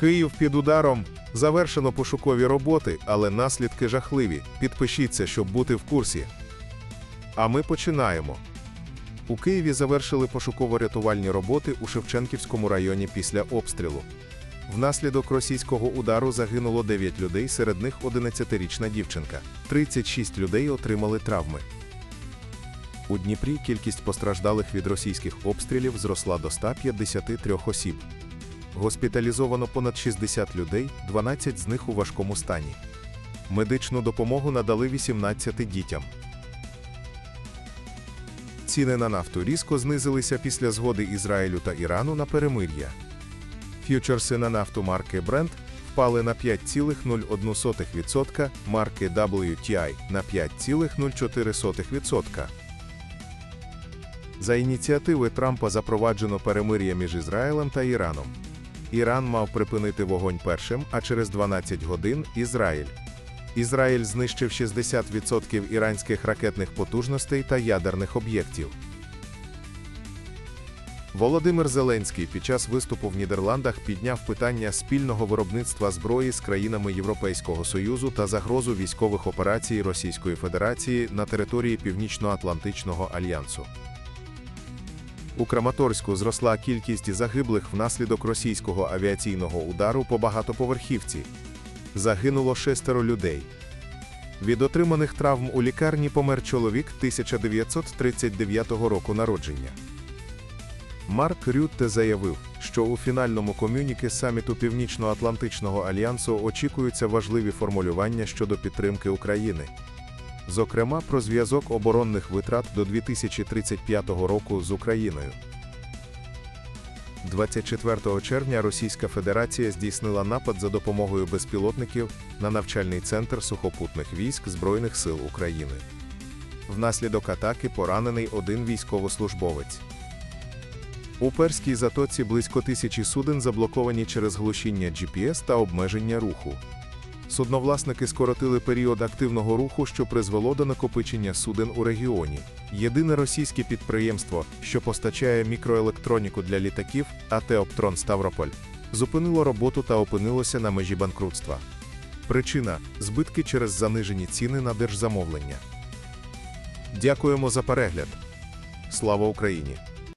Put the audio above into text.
Київ під ударом. Завершено пошукові роботи, але наслідки жахливі. Підпишіться, щоб бути в курсі. А ми починаємо. У Києві завершили пошуково-рятувальні роботи у Шевченківському районі після обстрілу. Внаслідок російського удару загинуло 9 людей, серед них 11-річна дівчинка. 36 людей отримали травми. У Дніпрі кількість постраждалих від російських обстрілів зросла до 153 осіб. Госпіталізовано понад 60 людей, 12 з них у важкому стані. Медичну допомогу надали 18 дітям. Ціни на нафту різко знизилися після згоди Ізраїлю та Ірану на перемир'я. Ф'ючерси на нафту марки Brent впали на 5,01%, марки WTI на 5,04%. За ініціативи Трампа запроваджено перемир'я між Ізраїлем та Іраном. Іран мав припинити вогонь першим, а через 12 годин Ізраїль. Ізраїль знищив 60% іранських ракетних потужностей та ядерних об'єктів. Володимир Зеленський під час виступу в Нідерландах підняв питання спільного виробництва зброї з країнами Європейського Союзу та загрозу військових операцій Російської Федерації на території Північно-Атлантичного альянсу. У Краматорську зросла кількість загиблих внаслідок російського авіаційного удару по багатоповерхівці. Загинуло шестеро людей. Від отриманих травм у лікарні помер чоловік 1939 року народження. Марк Рютте заявив, що у фінальному комюніке саміту Північно-Атлантичного альянсу очікуються важливі формулювання щодо підтримки України. Зокрема, про зв'язок оборонних витрат до 2035 року з Україною. 24 червня Російська Федерація здійснила напад за допомогою безпілотників на навчальний центр сухопутних військ Збройних сил України. Внаслідок атаки поранений один військовослужбовець. У Перській затоці близько тисячі суден заблоковані через глушіння GPS та обмеження руху. Судновласники скоротили період активного руху, що призвело до накопичення суден у регіоні. Єдине російське підприємство, що постачає мікроелектроніку для літаків, АТ «Оптрон Ставрополь, зупинило роботу та опинилося на межі банкрутства. Причина збитки через занижені ціни на держзамовлення. Дякуємо за перегляд. Слава Україні!